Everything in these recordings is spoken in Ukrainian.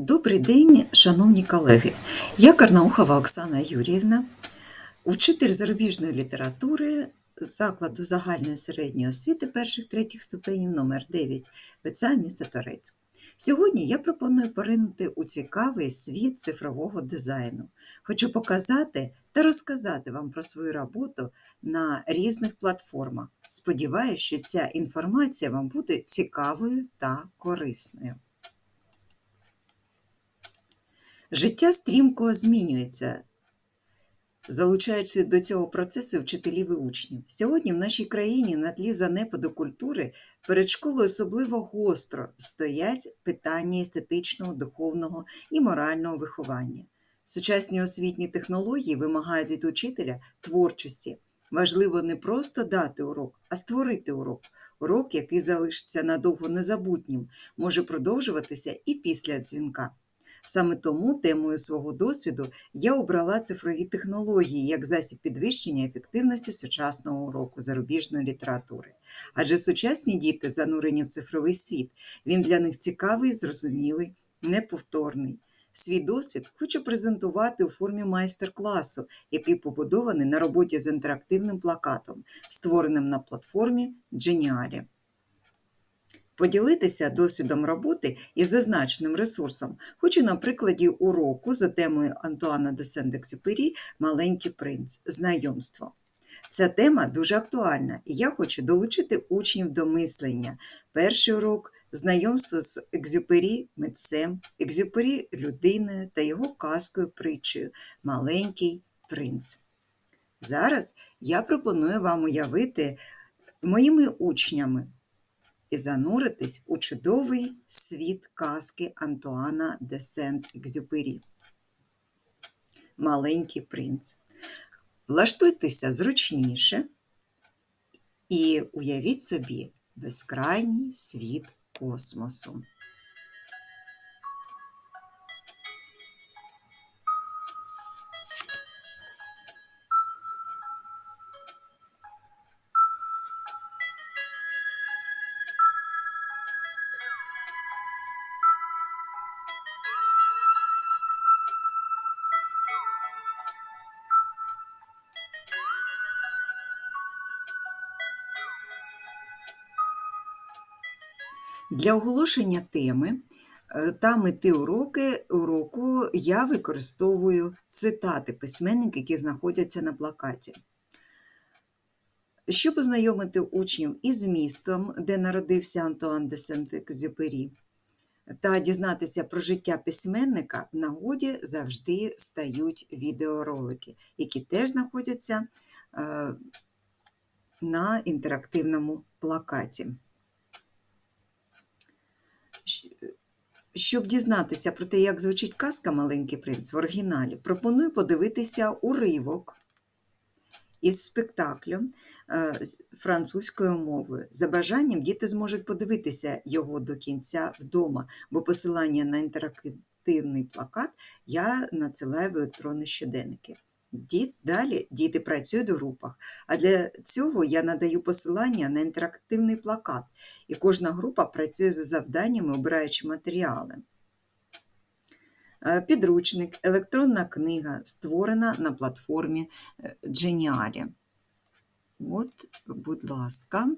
Добрий день, шановні колеги. Я Карнаухова Оксана Юріївна, вчитель зарубіжної літератури закладу загальної середньої освіти перших третіх ступенів номер 9 ВЦА міста Торецьк. Сьогодні я пропоную поринути у цікавий світ цифрового дизайну. Хочу показати та розказати вам про свою роботу на різних платформах. Сподіваюся, що ця інформація вам буде цікавою та корисною. Життя стрімко змінюється, залучаючи до цього процесу вчителів і учнів. Сьогодні в нашій країні на тлі занепаду культури перед школою особливо гостро стоять питання естетичного, духовного і морального виховання. Сучасні освітні технології вимагають від учителя творчості. Важливо не просто дати урок, а створити урок. Урок, який залишиться надовго незабутнім, може продовжуватися і після дзвінка. Саме тому темою свого досвіду я обрала цифрові технології як засіб підвищення ефективності сучасного уроку зарубіжної літератури. Адже сучасні діти занурені в цифровий світ, він для них цікавий, зрозумілий, неповторний. Свій досвід хочу презентувати у формі майстер-класу, який побудований на роботі з інтерактивним плакатом, створеним на платформі Geniali. Поділитися досвідом роботи із зазначеним ресурсом хочу на прикладі уроку за темою Антуана де Сент-Екзюпері Маленький принц знайомство. Ця тема дуже актуальна, і я хочу долучити учнів до мислення. Перший урок знайомство з Екзюпері митцем, Екзюпері людиною та його казкою притчею Маленький принц. Зараз я пропоную вам уявити моїми учнями і зануритись у чудовий світ казки Антуана де Сент-Екзюпері. Маленький принц. Влаштуйтеся зручніше і уявіть собі безкрайній світ космосу. Для оголошення теми е, та мети уроки, уроку я використовую цитати письменників, які знаходяться на плакаті. Щоб ознайомити учнів із містом, де народився Антуан де Сент-Екзюпері, та дізнатися про життя письменника, в нагоді завжди стають відеоролики, які теж знаходяться е, на інтерактивному плакаті. Щоб дізнатися про те, як звучить казка Маленький принц в оригіналі, пропоную подивитися уривок із спектаклю е, з французькою мовою. За бажанням діти зможуть подивитися його до кінця вдома, бо посилання на інтерактивний плакат я надсилаю в електронні щоденники. Далі діти працюють у групах, а для цього я надаю посилання на інтерактивний плакат, і кожна група працює за завданнями, обираючи матеріали. Е, Підручник, електронна книга створена на платформі е, Geniali. От, будь ласка,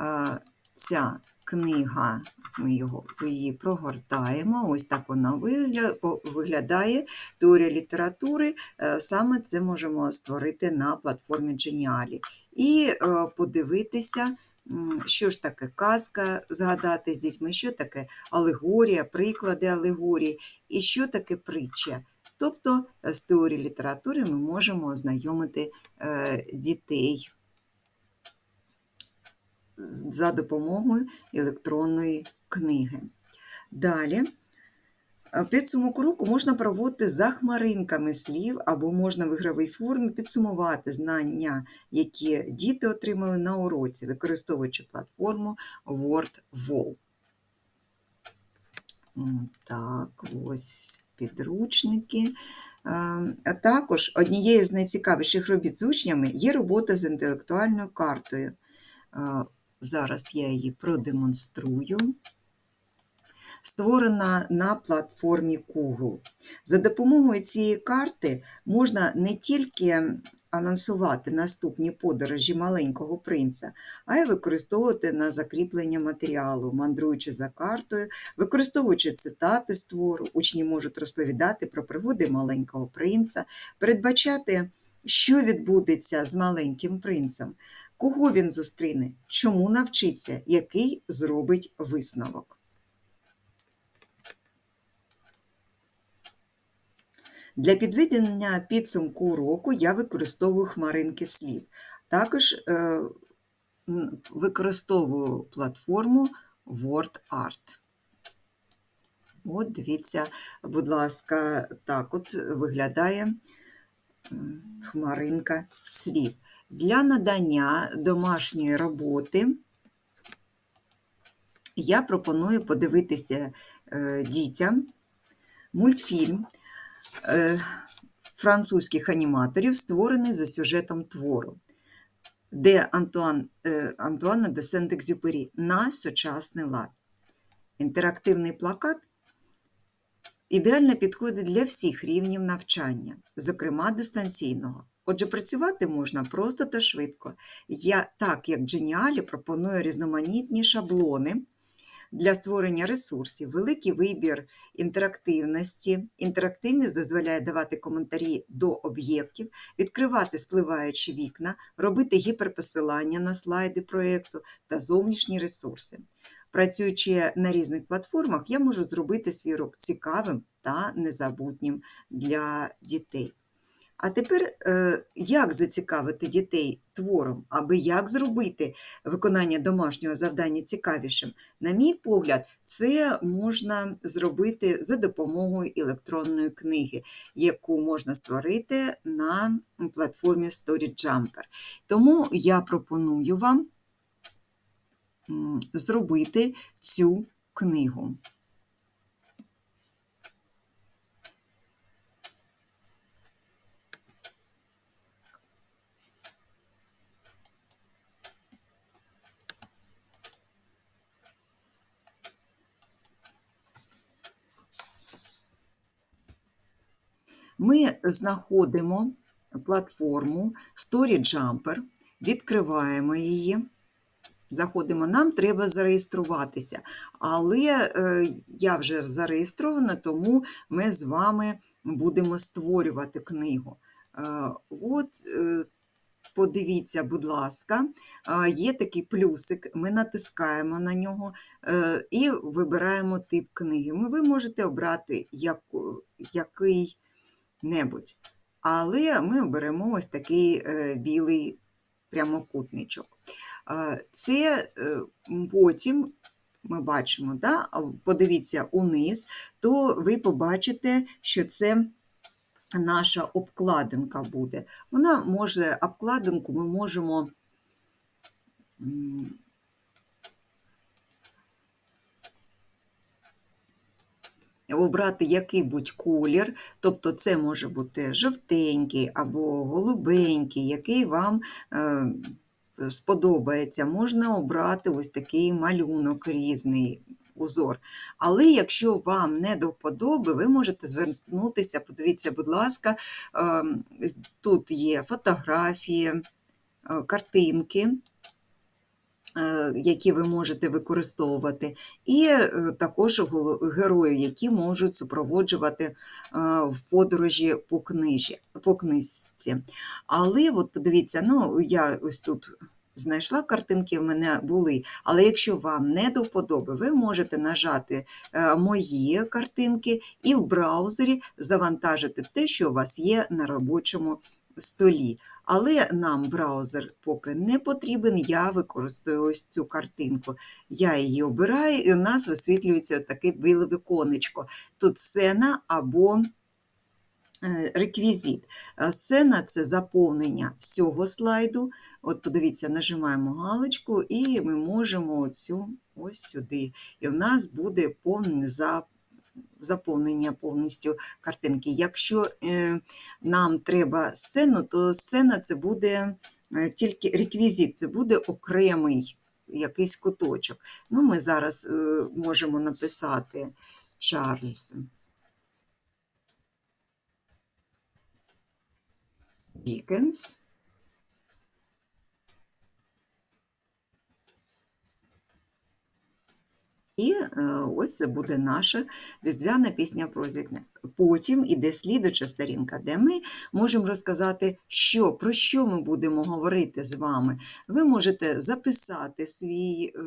е, ця книга, ми його, її прогортаємо, ось так вона виглядає. Теорія літератури, саме це можемо створити на платформі Geniali. І подивитися, що ж таке казка, згадати з дітьми, що таке алегорія, приклади алегорії, і що таке притча. Тобто з теорії літератури ми можемо ознайомити е, дітей за допомогою електронної книги. Далі. Підсумок уроку можна проводити за хмаринками слів, або можна в ігровій формі підсумувати знання, які діти отримали на уроці, використовуючи платформу WordWall. Так, ось підручники. Також однією з найцікавіших робіт з учнями є робота з інтелектуальною картою. Зараз я її продемонструю. створена на платформі Google. За допомогою цієї карти можна не тільки анонсувати наступні подорожі маленького принца, а й використовувати на закріплення матеріалу, мандруючи за картою, використовуючи цитати з твору, учні можуть розповідати про пригоди маленького принца, передбачати, що відбудеться з маленьким принцем, кого він зустріне, чому навчиться, який зробить висновок. Для підведення підсумку уроку я використовую хмаринки слів. Також е, використовую платформу WordArt. От, дивіться, будь ласка, так от виглядає хмаринка слів. Для надання домашньої роботи я пропоную подивитися е, дітям мультфільм е, французьких аніматорів, створений за сюжетом твору, де Антуан, е, Антуана де Сент-Екзюпері на сучасний лад. Інтерактивний плакат ідеально підходить для всіх рівнів навчання, зокрема дистанційного. Отже, працювати можна просто та швидко. Я, так як Geniali, пропоную різноманітні шаблони для створення ресурсів, великий вибір інтерактивності. Інтерактивність дозволяє давати коментарі до об'єктів, відкривати спливаючі вікна, робити гіперпосилання на слайди проєкту та зовнішні ресурси. Працюючи на різних платформах, я можу зробити свій урок цікавим та незабутнім для дітей. А тепер, е, як зацікавити дітей твором, аби як зробити виконання домашнього завдання цікавішим? На мій погляд, це можна зробити за допомогою електронної книги, яку можна створити на платформі StoryJumper. Тому я пропоную вам зробити цю книгу. Ми знаходимо платформу StoryJumper, відкриваємо її. Заходимо, нам треба зареєструватися. Але е, я вже зареєстрована, тому ми з вами будемо створювати книгу. Е, от, е, подивіться, будь ласка, є такий плюсик, ми натискаємо на нього і вибираємо тип книги. Ви можете обрати яку- який-небудь. Але ми оберемо ось такий е, білий прямокутничок. Е, Це е, потім ми бачимо, да? подивіться униз, то ви побачите, що це наша обкладинка буде. Вона може, обкладинку ми можемо обрати який-будь колір, тобто це може бути жовтенький або голубенький, який вам е, сподобається. Можна обрати ось такий малюнок різний. Узор. Але якщо вам не до вподоби, ви можете звернутися, подивіться, будь ласка, ем, тут є фотографії, е, картинки, які ви можете використовувати, і е, також голо- герої, які можуть супроводжувати е, в подорожі по книжі, по книжці. Але от подивіться, ну я ось тут знайшла картинки, в мене були. Але якщо вам не до вподоби, ви можете нажати е, мої картинки і в браузері завантажити те, що у вас є на робочому столі. Але нам браузер поки не потрібен, я використовую ось цю картинку. Я її обираю, і у нас висвітлюється таке біле віконечко. Тут сцена або е, реквізит. Сцена це заповнення всього слайду. От подивіться, нажимаємо галочку, і ми можемо цю ось сюди. І в нас буде повне за- заповнення повністю картинки. Якщо е, нам треба сцену, то сцена це буде е, тільки реквізит, це буде окремий якийсь куточок. Ну, Ми зараз е, можемо написати Чарльз. Дікенс. І е, ось це буде наша різдвяна пісня про зікне. Потім іде слідуча сторінка, де ми можемо розказати, що, про що ми будемо говорити з вами. Ви можете записати свій. Е,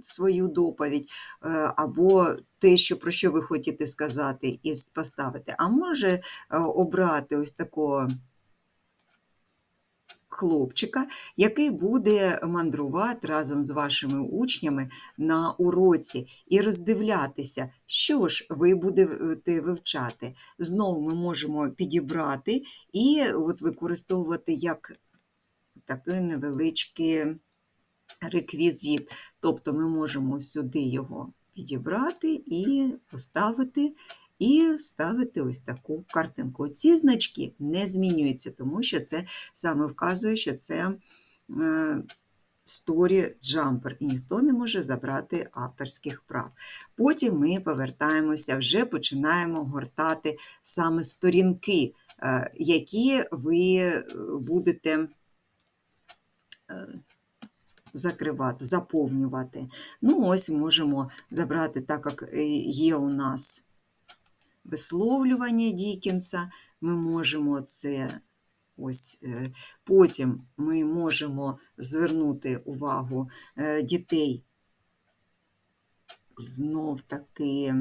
свою доповідь е, або те, що про що ви хочете сказати, і поставити, а може обрати ось такого хлопчика, який буде мандрувати разом з вашими учнями на уроці і роздивлятися, що ж ви будете вивчати. Знову ми можемо підібрати і от використовувати як такий невеличкий реквізит. Тобто ми можемо сюди його підібрати і поставити і вставити ось таку картинку. Ці значки не змінюються, тому що це саме вказує, що це Story Jumper, і ніхто не може забрати авторських прав. Потім ми повертаємося, вже починаємо гортати саме сторінки, е, які ви е, будете. Е, закривати, заповнювати. Ну, ось можемо забрати, так як є у нас висловлювання Дікінса, ми можемо це ось е, потім ми можемо звернути увагу е, дітей. Знов таки.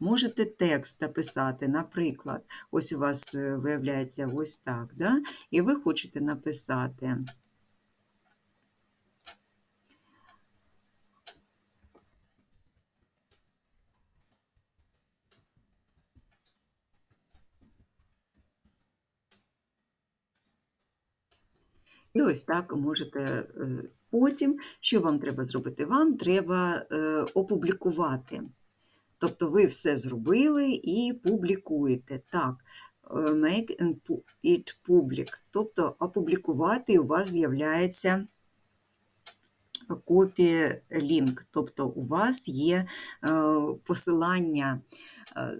Можете текст написати, наприклад, ось у вас е, виявляється ось так, да? і ви хочете написати І ось так можете е, потім, що вам треба зробити? Вам треба е, опублікувати. Тобто ви все зробили і публікуєте. Так, е, make it public. Тобто опублікувати у вас з'являється копія лінк, тобто у вас є посилання,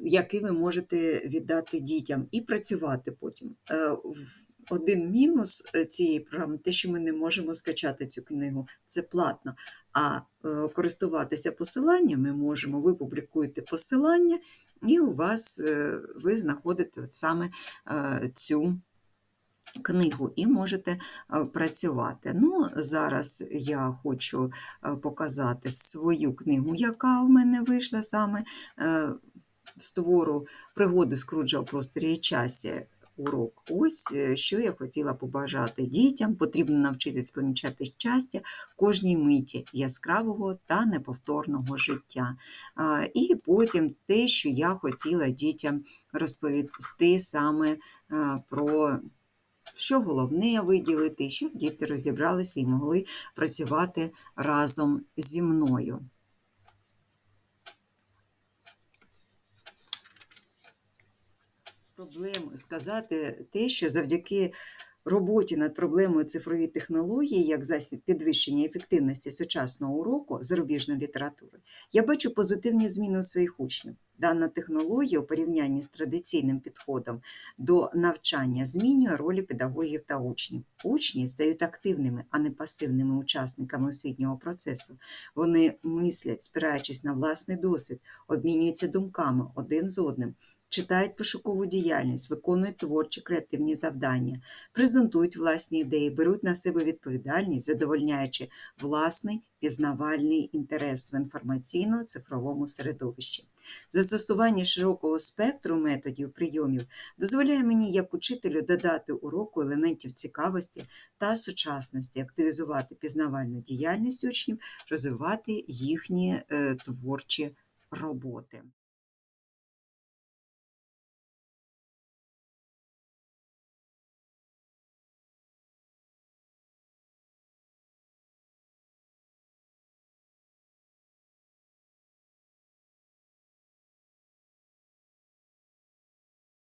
яке ви можете віддати дітям, і працювати потім один мінус е, цієї програми, те, що ми не можемо скачати цю книгу, це платно. А е, користуватися посиланням ми можемо, ви публікуєте посилання, і у вас е, ви знаходите от саме цю книгу і можете працювати. Ну, Зараз я хочу показати свою книгу, яка у мене вийшла саме з твору пригоди Скруджа у просторі і часі урок. Ось е, що я хотіла побажати дітям. Потрібно навчитись помічати щастя кожній миті яскравого та неповторного життя. І потім те, що я хотіла дітям розповісти саме про. Що головне виділити, щоб діти розібралися і могли працювати разом зі мною. Проблем сказати те, що завдяки роботі над проблемою цифрові технології, як засіб підвищення ефективності сучасного уроку зарубіжної літератури, я бачу позитивні зміни у своїх учнів. Дана технологія у порівнянні з традиційним підходом до навчання змінює ролі педагогів та учнів. Учні стають активними, а не пасивними учасниками освітнього процесу. Вони мислять, спираючись на власний досвід, обмінюються думками один з одним читають пошукову діяльність, виконують творчі креативні завдання, презентують власні ідеї, беруть на себе відповідальність, задовольняючи власний пізнавальний інтерес в інформаційно-цифровому середовищі. Застосування широкого спектру методів прийомів дозволяє мені як учителю додати уроку елементів цікавості та сучасності, активізувати пізнавальну діяльність учнів, розвивати їхні е, творчі роботи.